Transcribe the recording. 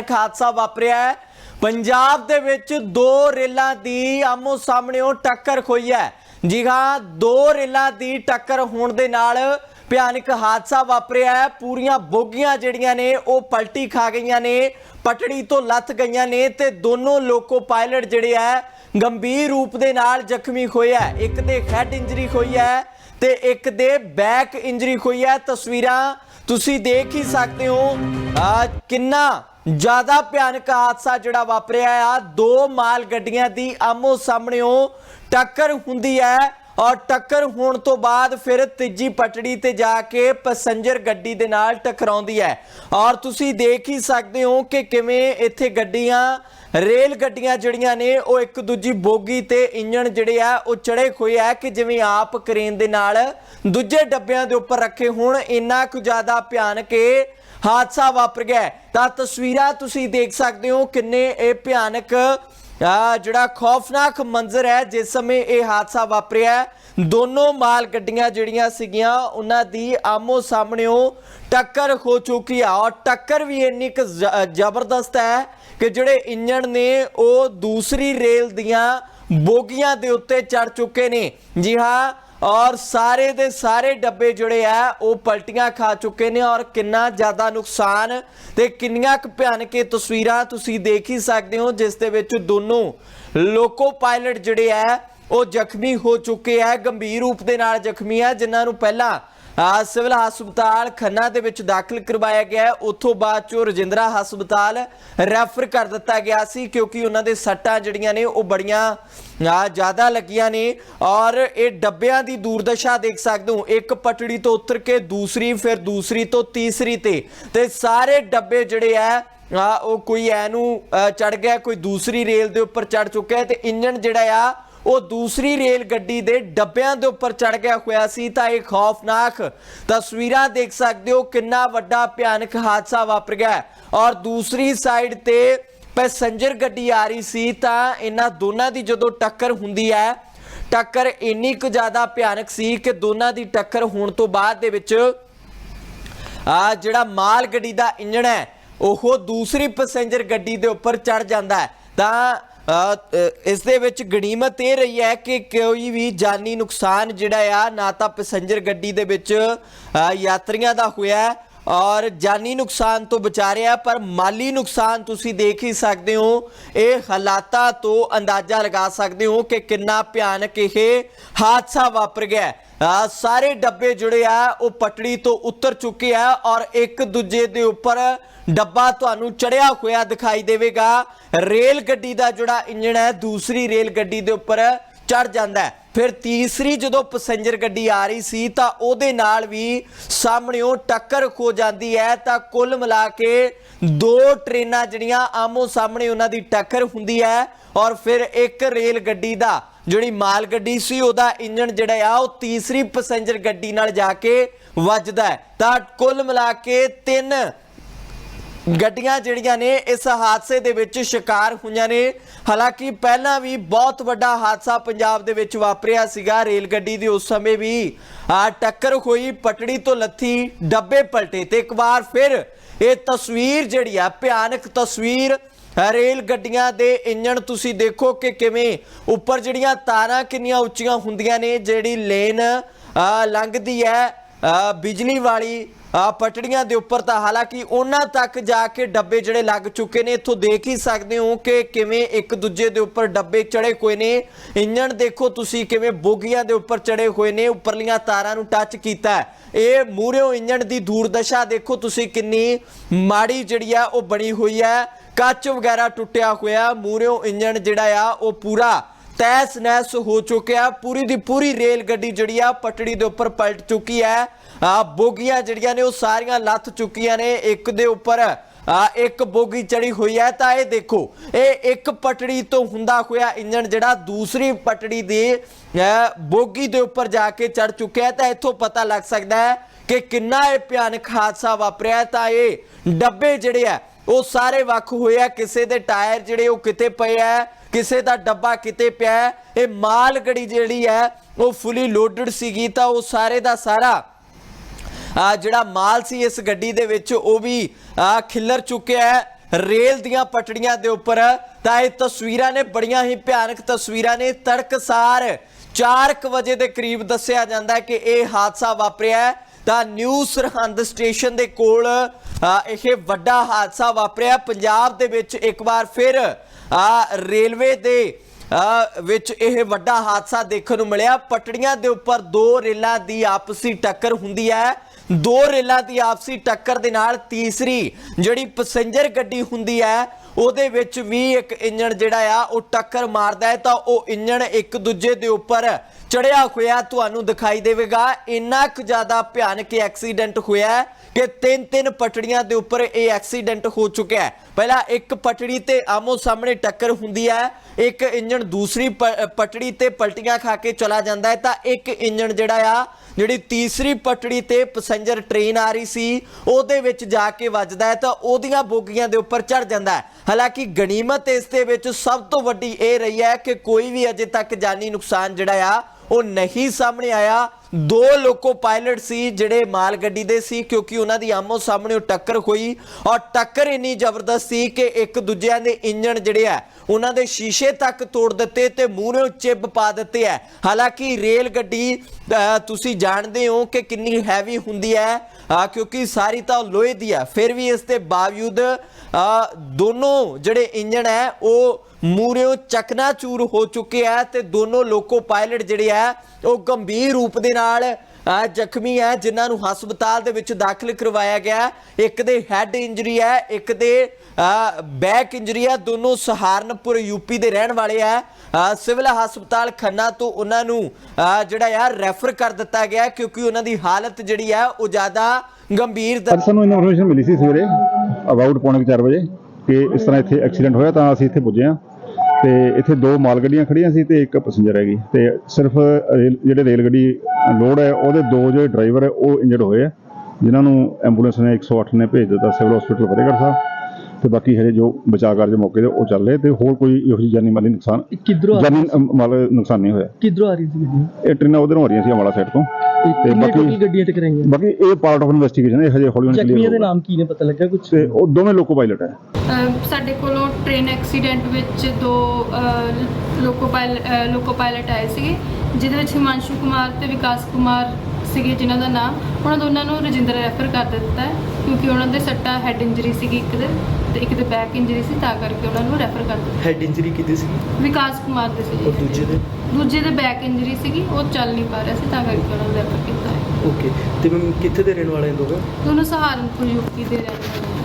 ਇੱਕ ਹਾਦਸਾ ਵਾਪਰਿਆ ਹੈ। ਪੰਜਾਬ ਦੇ ਵਿੱਚ ਦੋ ਰੇਲਾਂ ਦੀ ਆਮੋ ਸਾਹਮਣੇੋਂ ਟੱਕਰ ਹੋਈ ਹੈ। ਜੀ ਹਾਂ, ਦੋ ਰੇਲਾਂ ਦੀ ਟੱਕਰ ਹੋਣ ਦੇ ਨਾਲ ਭਿਆਨਕ ਹਾਦਸਾ ਵਾਪਰਿਆ ਹੈ। ਪੂਰੀਆਂ ਬੋਗੀਆਂ ਜਿਹੜੀਆਂ ਨੇ, ਉਹ ਪਲਟੀ ਖਾ ਗਈਆਂ ਨੇ, ਪਟੜੀ ਤੋਂ ਲੱਥ ਗਈਆਂ ਨੇ ਤੇ ਦੋਨੋਂ ਲੋਕੋ ਪਾਇਲਟ ਜਿਹੜੇ ਆ, ਗੰਭੀਰ ਰੂਪ ਦੇ ਨਾਲ ਜ਼ਖਮੀ ਹੋਏ ਹੈ ਇੱਕ ਦੇ ਹੈਡ ਇੰਜਰੀ ਹੋਈ ਹੈ ਤੇ ਇੱਕ ਦੇ ਬੈਕ ਇੰਜਰੀ ਹੋਈ ਹੈ। ਤਸਵੀਰਾਂ ਤੁਸੀਂ ਦੇਖ ਹੀ ਸਕਦੇ ਹੋ। ਆ, ਕਿੰਨਾ ਜ਼ਿਆਦਾ ਭਿਆਨਕ ਹਾਦਸਾ ਜਿਹੜਾ ਵਾਪਰਿਆ ਆ, ਦੋ ਮਾਲ ਗੱਡੀਆਂ ਦੀ ਆਮੋ ਸਾਹਮਣੇੋਂ ਟੱਕਰ ਹੁੰਦੀ ਹੈ ਔਰ ਟੱਕਰ ਹੋਣ ਤੋਂ ਬਾਅਦ ਫਿਰ ਤੀਜੀ ਪਟੜੀ ਤੇ ਜਾ ਕੇ ਪੈਸੇਂਜਰ ਗੱਡੀ ਦੇ ਨਾਲ ਟਕਰਾਉਂਦੀ ਹੈ। ਔਰ ਤੁਸੀਂ ਦੇਖ ਹੀ ਸਕਦੇ ਹੋ ਕਿ ਕਿਵੇਂ ਇੱਥੇ ਗੱਡੀਆਂ, ਰੇਲ ਗੱਡੀਆਂ ਜਿਹੜੀਆਂ ਨੇ, ਉਹ ਇੱਕ ਦੂਜੀ ਬੋਗੀ ਤੇ ਇੰਜਣ ਜਿਹੜੇ ਆ, ਉਹ ਚੜੇ ਹੋਏ ਆ ਕਿ ਜਿਵੇਂ ਆਪ ਕਰੇਨ ਦੇ ਨਾਲ ਦੂਜੇ ਡੱਬਿਆਂ ਦੇ ਉੱਪਰ ਰੱਖੇ ਹੋਣ। ਇੰਨਾ ਕੁ ਜ਼ਿਆਦਾ ਭਿਆਨਕ ਇਹ ਹਾਦਸਾ ਵਾਪਰ ਗਿਆ ਤਾਂ ਤਸਵੀਰਾਂ ਤੁਸੀਂ ਦੇਖ ਸਕਦੇ ਹੋ ਕਿੰਨੇ ਇਹ ਭਿਆਨਕ ਜਿਹੜਾ ਖੌਫਨਾਕ ਮੰਜ਼ਰ ਹੈ, ਜਿਸ ਸਮੇਂ ਇਹ ਹਾਦਸਾ ਵਾਪਰਿਆ ਦੋਨੋਂ ਮਾਲ ਗੱਡੀਆਂ ਜਿਹੜੀਆਂ ਸੀਗੀਆਂ, ਉਹਨਾਂ ਦੀ ਆਮੋ ਸਾਹਮਣੇੋਂ ਟੱਕਰ ਹੋ ਚੁੱਕੀ ਆ ਔਰ ਟੱਕਰ ਵੀ ਇੰਨੀ ਕੁ ਜ਼ਬਰਦਸਤ ਹੈ ਕਿ ਜਿਹੜੇ ਇੰਜਣ ਨੇ, ਉਹ ਦੂਸਰੀ ਰੇਲ ਦੀਆਂ ਬੋਗੀਆਂ ਦੇ ਉੱਤੇ ਚੜ ਚੁੱਕੇ ਨੇ। ਜੀ ਹਾਂ ਔਰ ਸਾਰੇ ਦੇ ਸਾਰੇ ਡੱਬੇ ਜਿਹੜੇ ਆ, ਉਹ ਪਲਟੀਆਂ ਖਾ ਚੁੱਕੇ ਨੇ ਔਰ ਕਿੰਨਾ ਜ਼ਿਆਦਾ ਨੁਕਸਾਨ ਤੇ ਕਿੰਨੀਆਂ ਕੁ ਭਿਆਨਕ ਤਸਵੀਰਾਂ ਤੁਸੀਂ ਦੇਖ ਹੀ ਸਕਦੇ ਹੋ, ਜਿਸ ਦੇ ਵਿੱਚ ਦੋਨੋਂ ਲੋਕੋ ਪਾਇਲਟ ਜਿਹੜੇ ਆ, ਉਹ ਜ਼ਖਮੀ ਹੋ ਚੁੱਕੇ ਆ, ਗੰਭੀਰ ਰੂਪ ਦੇ ਨਾਲ ਜ਼ਖਮੀ ਆ, ਜਿਨ੍ਹਾਂ ਨੂੰ ਪਹਿਲਾਂ ਸਿਵਲ ਹਸਪਤਾਲ ਖੰਨਾ ਦੇ ਵਿੱਚ ਦਾਖਲ ਕਰਵਾਇਆ ਗਿਆ ਉੱਥੋਂ ਬਾਅਦ ਚੋਂ ਰਜਿੰਦਰਾ ਹਸਪਤਾਲ ਰੈਫਰ ਕਰ ਦਿੱਤਾ ਗਿਆ ਸੀ ਕਿਉਂਕਿ ਉਹਨਾਂ ਦੇ ਸੱਟਾਂ ਜਿਹੜੀਆਂ ਨੇ ਉਹ ਬੜੀਆਂ ਜ਼ਿਆਦਾ ਲੱਗੀਆਂ ਨੇ। ਔਰ ਇਹ ਡੱਬਿਆਂ ਦੀ ਦੂਰਦਸ਼ਾ ਦੇਖ ਸਕਦੇ ਹੋ। ਇੱਕ ਪਟੜੀ ਤੋਂ ਉਤਰ ਕੇ ਦੂਸਰੀ, ਫਿਰ ਦੂਸਰੀ ਤੋਂ ਤੀਸਰੀ ਤੇ। ਤੇ ਸਾਰੇ ਡੱਬੇ ਜਿਹੜੇ ਆ ਆ, ਉਹ ਕੋਈ ਐਨੂੰ ਚੜ ਗਿਆ, ਕੋਈ ਦੂਸਰੀ ਰੇਲ ਦੇ ਉੱਪਰ ਚੜ ਚੁੱਕਿਆ ਹੈ ਤੇ ਇੰਜਨ ਜਿਹੜਾ ਆ ਉਹ ਦੂਸਰੀ ਰੇਲ ਗੱਡੀ ਦੇ ਡੱਬਿਆਂ ਦੇ ਉੱਪਰ ਚੜ ਗਿਆ ਹੋਇਆ ਸੀ, ਤਾਂ ਇਹ ਖੌਫਨਾਕ ਤਸਵੀਰਾਂ ਦੇਖ ਸਕਦੇ ਹੋ ਕਿੰਨਾ ਵੱਡਾ ਭਿਆਨਕ ਹਾਦਸਾ ਵਾਪਰ ਗਿਆ ਔਰ ਦੂਸਰੀ ਸਾਈਡ ਤੇ ਪੈਸੇਂਜਰ ਗੱਡੀ ਆ ਰਹੀ ਸੀ, ਤਾਂ ਇਹਨਾਂ ਦੋਨਾਂ ਦੀ ਜਦੋਂ ਟੱਕਰ ਹੁੰਦੀ ਹੈ, ਟੱਕਰ ਇੰਨੀ ਕੁ ਜ਼ਿਆਦਾ ਭਿਆਨਕ ਸੀ ਕਿ ਦੋਨਾਂ ਦੀ ਟੱਕਰ ਹੋਣ ਤੋਂ ਬਾਅਦ ਦੇ ਵਿੱਚ ਆ ਜਿਹੜਾ ਮਾਲ ਗੱਡੀ ਦਾ ਇੰਜਣ ਹੈ, ਉਹ ਦੂਸਰੀ ਪੈਸੇਂਜਰ ਗੱਡੀ ਦੇ ਉੱਪਰ ਚੜ ਜਾਂਦਾ ਹੈ। ਤਾਂ ਇਸ ਦੇ ਵਿੱਚ ਗਣੀਮਤ ਇਹ ਰਹੀ ਹੈ ਕਿ ਕੋਈ ਵੀ ਜਾਨੀ ਨੁਕਸਾਨ ਜਿਹੜਾ ਆ, ਨਾ ਤਾਂ ਪੈਸੇਂਜਰ ਗੱਡੀ ਦੇ ਵਿੱਚ ਯਾਤਰੀਆਂ ਦਾ ਹੋਇਆ ਔਰ ਜਾਨੀ ਨੁਕਸਾਨ ਤੋਂ ਬਚਾ ਰਿਹਾ, ਪਰ ਮਾਲੀ ਨੁਕਸਾਨ ਤੁਸੀਂ ਦੇਖ ਹੀ ਸਕਦੇ ਹੋ। ਇਹ ਹਾਲਾਤਾਂ ਤੋਂ ਅੰਦਾਜ਼ਾ ਲਗਾ ਸਕਦੇ ਹੋ ਕਿ ਕਿੰਨਾ ਭਿਆਨਕ ਇਹ ਹਾਦਸਾ ਵਾਪਰ ਗਿਆ ਸਾਰੇ ਡੱਬੇ ਜਿਹੜੇ ਆ, ਉਹ ਪਟੜੀ ਤੋਂ ਉਤਰ ਚੁੱਕੇ ਆ ਔਰ ਇੱਕ ਦੂਜੇ ਦੇ ਉੱਪਰ ਡੱਬਾ ਤੁਹਾਨੂੰ ਚੜਿਆ ਹੋਇਆ ਦਿਖਾਈ ਦੇਵੇਗਾ। ਰੇਲ ਗੱਡੀ ਦਾ ਜਿਹੜਾ ਇੰਜਣ ਹੈ, ਦੂਸਰੀ ਰੇਲ ਗੱਡੀ ਦੇ ਉੱਪਰ ਚੜ ਜਾਂਦਾ ਹੈ। ਫਿਰ ਤੀਸਰੀ ਜਦੋਂ ਪੈਸੇਂਜਰ ਗੱਡੀ ਆ ਰਹੀ ਸੀ ਤਾਂ ਉਹਦੇ ਨਾਲ ਵੀ ਸਾਹਮਣਿਓਂ ਟੱਕਰ ਹੋ ਜਾਂਦੀ ਹੈ। ਤਾਂ ਕੁੱਲ ਮਿਲਾ ਕੇ ਦੋ ਟ੍ਰੇਨਾਂ ਜਿਹੜੀਆਂ ਆਮੋ ਸਾਹਮਣੇ ਉਹਨਾਂ ਦੀ ਟੱਕਰ ਹੁੰਦੀ ਹੈ ਔਰ ਫਿਰ ਇੱਕ ਰੇਲ ਗੱਡੀ ਦਾ ਜਿਹੜੀ ਮਾਲ ਗੱਡੀ ਸੀ ਉਹਦਾ ਇੰਜਨ ਜਿਹੜਾ ਆ, ਉਹ ਤੀਸਰੀ ਪੈਸੇਂਜਰ ਗੱਡੀ ਨਾਲ ਜਾ ਕੇ ਵੱਜਦਾ ਤਾਂ ਕੁੱਲ ਮਿਲਾ ਕੇ ਤਿੰਨ ਗੱਡੀਆਂ ਜਿਹੜੀਆਂ ਨੇ ਇਸ ਹਾਦਸੇ ਦੇ ਵਿੱਚ ਸ਼ਿਕਾਰ ਹੋਈਆਂ ਨੇ। ਹਾਲਾਂਕਿ ਪਹਿਲਾਂ ਵੀ ਬਹੁਤ ਵੱਡਾ ਹਾਦਸਾ ਪੰਜਾਬ ਦੇ ਵਿੱਚ ਵਾਪਰਿਆ ਸੀਗਾ। ਰੇਲ ਗੱਡੀ ਦੀ ਉਸ ਸਮੇਂ ਵੀ, ਆ, ਟੱਕਰ ਹੋਈ ਪਟੜੀ ਤੋਂ ਲੱਥੀ ਡੱਬੇ ਪਲਟੇ ਤੇ ਇੱਕ ਵਾਰ ਫਿਰ ਇਹ ਤਸਵੀਰ ਜਿਹੜੀ ਆ, ਭਿਆਨਕ ਤਸਵੀਰ ਰੇਲ ਗੱਡੀਆਂ ਦੇ ਇੰਜਣ ਤੁਸੀਂ ਦੇਖੋ ਕਿ ਕਿਵੇਂ ਉੱਪਰ ਜਿਹੜੀਆਂ ਤਾਰਾਂ ਕਿੰਨੀਆਂ ਉੱਚੀਆਂ ਹੁੰਦੀਆਂ ਨੇ, ਜਿਹੜੀ ਲੇਨ ਲੰਘਦੀ ਹੈ ਬਿਜਲੀ ਵਾਲੀ ਆ ਪਟੜੀਆਂ ਦੇ ਉੱਪਰ ਤਾਂ ਹਾਲਾਂਕਿ ਉਹਨਾਂ ਤੱਕ ਜਾ ਕੇ ਡੱਬੇ ਜਿਹੜੇ ਲੱਗ ਚੁੱਕੇ ਨੇ, ਇੱਥੋਂ ਦੇਖ ਹੀ ਸਕਦੇ ਹੋ ਕਿ ਕਿਵੇਂ ਇੱਕ ਦੂਜੇ ਦੇ ਉੱਪਰ ਡੱਬੇ ਚੜੇ ਹੋਏ ਨੇ। ਇੰਜਣ ਦੇਖੋ ਤੁਸੀਂ ਕਿਵੇਂ ਬੋਗੀਆਂ ਦੇ ਉੱਪਰ ਚੜੇ ਹੋਏ ਨੇ, ਉੱਪਰਲੀਆਂ ਤਾਰਾਂ ਨੂੰ ਟੱਚ ਕੀਤਾ ਇਹ ਮੂਹਰਿਓਂ ਇੰਜਣ ਦੀ ਦੂਰਦਸ਼ਾ ਦੇਖੋ ਤੁਸੀਂ ਕਿੰਨੀ ਮਾੜੀ ਜਿਹੜੀ ਆ, ਉਹ ਬਣੀ ਹੋਈ ਹੈ। ਕੱਚ ਵਗੈਰਾ ਟੁੱਟਿਆ ਹੋਇਆ ਮੂਹਰਿਓਂ ਇੰਜਣ ਜਿਹੜਾ ਆ, ਉਹ ਪੂਰਾ ਤੈਸ ਨੈਸ ਹੋ ਚੁੱਕਿਆ। ਪੂਰੀ ਦੀ ਪੂਰੀ ਰੇਲ ਗੱਡੀ ਜਿਹੜੀ ਆ, ਪਟੜੀ ਦੇ ਉੱਪਰ ਪਲਟ ਚੁੱਕੀ ਹੈ। ਬੋਗੀਆਂ ਜਿਹੜੀਆਂ ਨੇ ਉਹ ਸਾਰੀਆਂ ਲੱਥ ਚੁੱਕੀਆਂ ਨੇ ਇੱਕ ਦੇ ਉੱਪਰ। ਆ ਇੱਕ ਬੋਗੀ ਚੜੀ ਹੋਈ ਹੈ ਤਾਂ ਇਹ ਦੇਖੋ, ਇਹ ਇੱਕ ਪਟੜੀ ਤੋਂ ਹੁੰਦਾ ਹੋਇਆ ਇੰਜਣ ਜਿਹੜਾ ਦੂਸਰੀ ਪਟੜੀ ਦੇ ਬੋਗੀ ਦੇ ਉੱਪਰ ਜਾ ਕੇ ਚੜ ਚੁੱਕਿਆ ਹੈ। ਤਾਂ ਇੱਥੋਂ ਪਤਾ ਲੱਗ ਸਕਦਾ ਹੈ ਕਿ ਕਿੰਨਾ ਇਹ ਭਿਆਨਕ ਹਾਦਸਾ ਵਾਪਰਿਆ ਤਾਂ ਇਹ ਡੱਬੇ ਜਿਹੜੇ ਆ ਉਹ ਸਾਰੇ ਵੱਖ ਹੋਏ ਆ। ਕਿਸੇ ਦੇ ਟਾਇਰ ਜਿਹੜੇ ਉਹ ਕਿਤੇ ਪਏ ਆ, ਕਿਸੇ ਦਾ ਡੱਬਾ ਕਿਤੇ ਪਿਆ ਇਹ ਮਾਲ ਗੱਡੀ ਜਿਹੜੀ ਹੈ, ਉਹ ਫੁੱਲੀ ਲੋਡਡ ਸੀਗੀ ਤਾਂ ਉਹ ਸਾਰੇ ਦਾ ਸਾਰਾ ਜਿਹੜਾ ਮਾਲ ਸੀ ਇਸ ਗੱਡੀ ਦੇ ਵਿੱਚ, ਉਹ ਵੀ, ਆ, ਖਿੱਲਰ ਚੁੱਕਿਆ ਹੈ। ਰੇਲ ਦੀਆਂ ਪਟੜੀਆਂ ਦੇ ਉੱਪਰ, ਤਾਂ ਇਹ ਤਸਵੀਰਾਂ ਨੇ ਬੜੀਆਂ ਹੀ ਭਿਆਨਕ ਤਸਵੀਰਾਂ ਨੇ। ਤੜਕਸਾਰ 4 ਵਜੇ ਦੇ ਕਰੀਬ ਦੱਸਿਆ ਜਾਂਦਾ ਹੈ ਕਿ ਇਹ ਹਾਦਸਾ ਵਾਪਰਿਆ ਹੈ। ਤਾਂ ਨਿਊ ਸਰਹੰਦ ਸਟੇਸ਼ਨ ਦੇ ਕੋਲ ਇਹ ਵੱਡਾ ਹਾਦਸਾ ਵਾਪਰਿਆ। ਪੰਜਾਬ ਦੇ ਵਿੱਚ ਇੱਕ ਵਾਰ ਫਿਰ ਰੇਲਵੇ ਦੇ ਵਿੱਚ ਇਹ ਵੱਡਾ ਹਾਦਸਾ ਦੇਖਣ ਨੂੰ ਮਿਲਿਆ। ਪਟੜੀਆਂ ਦੇ ਉੱਪਰ ਦੋ ਰੇਲਾਂ ਦੀ ਆਪਸੀ ਟੱਕਰ ਹੁੰਦੀ ਹੈ। ਦੋ ਰੇਲਾਂ ਦੀ ਆਪਸੀ ਟੱਕਰ ਦੇ ਨਾਲ ਤੀਸਰੀ ਜਿਹੜੀ ਪੈਸੇਂਜਰ ਗੱਡੀ ਹੁੰਦੀ ਹੈ, ਉਹਦੇ ਵਿੱਚ ਵੀ ਇੱਕ ਇੰਜਣ ਜਿਹੜਾ ਆ, ਉਹ ਟੱਕਰ ਮਾਰਦਾ ਹੈ, ਤਾਂ ਉਹ ਇੰਜਣ ਇੱਕ ਦੂਜੇ ਦੇ ਉੱਪਰ ਚੜਿਆ ਹੋਇਆ ਤੁਹਾਨੂੰ ਦਿਖਾਈ ਦੇਵੇਗਾ। ਇੰਨਾ ਕੁ ਜ਼ਿਆਦਾ ਭਿਆਨਕ ਐਕਸੀਡੈਂਟ ਹੋਇਆ ਹੈ। ਕਿ ਤਿੰਨ ਤਿੰਨ ਪਟੜੀਆਂ ਦੇ ਉੱਪਰ ਇਹ ਐਕਸੀਡੈਂਟ ਹੋ ਚੁੱਕਿਆ ਹੈ। ਪਹਿਲਾਂ ਇੱਕ ਪਟੜੀ ਤੇ ਆਮੋ ਸਾਹਮਣੇ ਟੱਕਰ ਹੁੰਦੀ ਹੈ, ਇੱਕ ਇੰਜਣ ਦੂਸਰੀ ਪ- ਪਟੜੀ ਤੇ ਪਲਟੀਆਂ ਖਾ ਕੇ ਚਲਾ ਜਾਂਦਾ ਹੈ, ਤਾਂ ਇੱਕ ਇੰਜਣ ਜਿਹੜਾ ਆ, ਜਿਹੜੀ ਤੀਸਰੀ ਪਟੜੀ ਤੇ ਪੈਸੇਂਜਰ ਟ੍ਰੇਨ ਆ ਰਹੀ ਸੀ, ਉਹਦੇ ਵਿੱਚ ਜਾ ਕੇ ਵੱਜਦਾ ਹੈ, ਤਾਂ ਉਹਦੀਆਂ ਬੋਗੀਆਂ ਦੇ ਉੱਪਰ ਚੜ ਜਾਂਦਾ ਹੈ। ਹਾਲਾਂਕਿ ਗਨੀਮਤ ਇਸ ਦੇ ਵਿੱਚ ਸਭ ਤੋਂ ਵੱਡੀ ਇਹ ਰਹੀ ਹੈ ਕਿ ਕੋਈ ਵੀ ਅਜੇ ਤੱਕ ਜਾਨੀ ਨੁਕਸਾਨ ਜਿਹੜਾ ਆ, ਉਹ ਨਹੀਂ ਸਾਹਮਣੇ ਆਇਆ। ਦੋ ਲੋਕੋ ਪਾਇਲਟ ਸੀ ਜਿਹੜੇ ਮਾਲ ਗੱਡੀ ਦੇ ਸੀ ਕਿਉਂਕਿ ਉਹਨਾਂ ਦੀ ਆਮੋ ਸਾਹਮਣੇ ਉਹ ਟੱਕਰ ਹੋਈ ਔਰ ਟੱਕਰ ਇੰਨੀ ਜ਼ਬਰਦਸਤ ਸੀ ਕਿ ਇੱਕ ਦੂਜਿਆਂ ਦੇ ਇੰਜਣ ਜਿਹੜੇ ਆ, ਉਹਨਾਂ ਦੇ ਸ਼ੀਸ਼ੇ ਤੱਕ ਤੋੜ ਦਿੱਤੇ ਤੇ ਮੂਹਰੇ ਚਿੱਬ ਪਾ ਦਿੱਤੇ ਹੈ ਹਾਲਾਂਕਿ ਰੇਲ ਗੱਡੀ ਤੁਸੀਂ ਜਾਣਦੇ ਹੋ ਕਿ ਕਿੰਨੀ ਹੈਵੀ ਹੁੰਦੀ ਹੈ ਕਿਉਂਕਿ ਸਾਰੀ ਤਾਂ ਲੋਹੇ ਦੀ ਹੈ ਫਿਰ ਵੀ ਇਸ ਦੇ ਬਾਵਜੂਦ ਦੋਨੋਂ ਜਿਹੜੇ ਇੰਜਣ ਹੈ, ਉਹ ਮੂਰਿਓ ਚਕਨਾਚੂਰ ਹੋ ਚੁੱਕੇ ਆ ਤੇ ਦੋਨੋਂ ਲੋਕੋ ਪਾਇਲਟ ਜਿਹੜੇ ਆ, ਉਹ ਗੰਭੀਰ ਰੂਪ ਦੇ ਨਾਲ ਜ਼ਖਮੀ ਹੈ, ਜਿਨ੍ਹਾਂ ਨੂੰ ਹਸਪਤਾਲ ਦੇ ਵਿੱਚ ਦਾਖਲ ਕਰਵਾਇਆ ਗਿਆ ਇੱਕ ਦੇ ਹੈੱਡ ਇੰਜਰੀ ਹੈ, ਇੱਕ ਦੇ ਬੈਕ ਇੰਜਰੀ ਹੈ। ਦੋਨੋਂ ਸਹਾਰਨਪੁਰ ਯੂਪੀ ਦੇ ਰਹਿਣ ਵਾਲੇ ਆ ਸਿਵਲ ਹਸਪਤਾਲ ਖੰਨਾ ਤੋਂ ਉਹਨਾਂ ਨੂੰ ਜਿਹੜਾ ਯਾਰ ਰੈਫਰ ਕਰ ਦਿੱਤਾ ਗਿਆ ਕਿਉਂਕਿ ਉਹਨਾਂ ਦੀ ਹਾਲਤ ਜਿਹੜੀ ਹੈ, ਉਹ ਜ਼ਿਆਦਾ ਗੰਭੀਰ ਸਾਨੂੰ ਇਨਫੋਰਮੇਸ਼ਨ ਮਿਲੀ ਸੀ ਸਵੇਰੇ ਅਬਾਊਟ ਪੌਣੇ 4 ਵਜੇ, ਕਿ ਇਸ ਤਰ੍ਹਾਂ ਇੱਥੇ ਐਕਸੀਡੈਂਟ ਹੋਇਆ, ਤਾਂ ਅਸੀਂ ਇੱਥੇ ਪੁੱਜੇ ਹਾਂ। ਤੇ ਇੱਥੇ ਦੋ ਮਾਲ ਗੱਡੀਆਂ ਖੜੀਆਂ ਸੀ ਤੇ ਇੱਕ ਪੈਸੇਂਜਰ ਹੈਗੀ। ਤੇ ਸਿਰਫ ਰੇਲ- ਜਿਹੜੇ ਰੇਲ ਗੱਡੀ ਲੋਡ ਹੈ ਉਹਦੇ ਦੋ ਜਿਹੜੇ ਡਰਾਈਵਰ ਹੈ ਉਹ ਇੰਜਰਡ ਹੋਏ ਆ। ਜਿਨ੍ਹਾਂ ਨੂੰ ਐਂਬੂਲੈਂਸ ਨੇ 108 ਨੇ ਭੇਜ ਦਿੱਤਾ ਸਿਵਲ ਹਸਪੀਟਲ ਫਤਿਹਗੜ੍ਹ ਸਾਹਿਬ। ਤੇ ਬਾਕੀ ਹਜੇ ਜੋ ਬਚਾਅ ਕਾਰਜ ਮੌਕੇ ਤੇ ਉਹ ਚੱਲ ਰਹੇ ਤੇ ਹੋਰ ਕੋਈ ਇਹੋ ਜਿਹੀ ਜਾਨੀ ਮਾਲੀ ਨੁਕਸਾਨ ਕਿੱਧਰੋਂ ਆ ਜਾਨੀ ਅਮ, ਮਾਲ ਨੁਕਸਾਨ ਨਹੀਂ ਹੋਇਆ। ਕਿੱਧਰੋਂ ਆ ਰਹੀ ਸੀ ਗੱਡੀ? ਇਹ ਟ੍ਰੇਨਾਂ ਉਧਰੋਂ ਆ ਰਹੀਆਂ ਸੀ ਅੰਬਾਲਾ ਸਾਈਡ ਤੋਂ। ਤੇ ਕਿੰਨੇ ਬਾਕੀ- ਟੋਟਲ ਗੱਡੀਆਂ ਟਕਰਾਈਆਂ ਬਾਕੀ ਇਹ ਪਾਰਟ ਆਫ ਇਨਵੈਸਟੀਗੇਸ਼ਨ ਹੈ ਇਹ ਹਜੇ ਹੌਲੀ ਹੌਲੀ ਜ਼ਖਮੀਆਂ clear ਦੇ। ਨਾਮ ਕੀ ਨੇ ਪਤਾ ਲੱਗਾ ਕੁਝ ਤੇ ਉਹ ਦੋਵੇਂ ਲੋਕੋ ਪਾਇਲਟ ਹੈ। ਸਾਡੇ ਕੋਲੋਂ ਟ੍ਰੇਨ ਐਕਸੀਡੈਂਟ ਵਿੱਚ ਦੋ ਲੋਕੋ ਪਾਇਲ- ਲੋਕੋ ਪਾਇਲਟ ਆਏ ਸੀਗੇ ਜਿਹਦੇ ਵਿੱਚ ਹਿਮਾਂਸ਼ੂ ਕੁਮਾਰ ਤੇ ਵਿਕਾਸ ਕੁਮਾਰ ਸੀਗੇ ਜਿਨ੍ਹਾਂ ਦਾ ਨਾਮ। ਉਹਨਾਂ ਦੋਨਾਂ ਨੂੰ ਰਜਿੰਦਰ ਰੈਫਰ ਕਰ ਦਿੱਤਾ ਹੈ ਕਿਉਂਕਿ ਉਹਨਾਂ ਦੇ ਸੱਟਾ ਹੈਡ ਇੰਜਰੀ ਸੀਗੀ ਇੱਕ ਦੇ ਤੇ ਇੱਕ ਦੇ ਬੈਕ ਇੰਜਰੀ ਸੀ ਤਾਂ ਕਰਕੇ ਉਹਨਾਂ ਨੂੰ ਰੈਫਰ ਕਰ ਦਿੱਤਾ। ਹੈਡ ਇੰਜਰੀ ਕਿਤੇ ਸੀ ਵਿਕਾਸ ਕੁਮਾਰ ਦੇ ਸੀ ਦੂਜੇ ਦੇ? ਦੂਜੇ ਦੇ ਬੈਕ ਇੰਜਰੀ ਸੀਗੀ ਉਹ ਚੱਲ ਨਹੀਂ ਪਾ ਰਿਹਾ ਸੀ ਤਾਂ ਕਰਕੇ ਉਹਨਾਂ ਨੂੰ ਰੈਫਰ ਕੀਤਾ ਹੈ। ਓਕੇ ਤੇ ਮੈਂ ਕਿੱਥੇ ਦੇ ਰਹਿਣ ਵਾਲੇ ਲੋਕ ਦੋਨੋਂ ਸਹਾਰਨਪੁਰ ਯੂਪੀ ਦੇ ਰਹਿਣ ਵਾਲੇ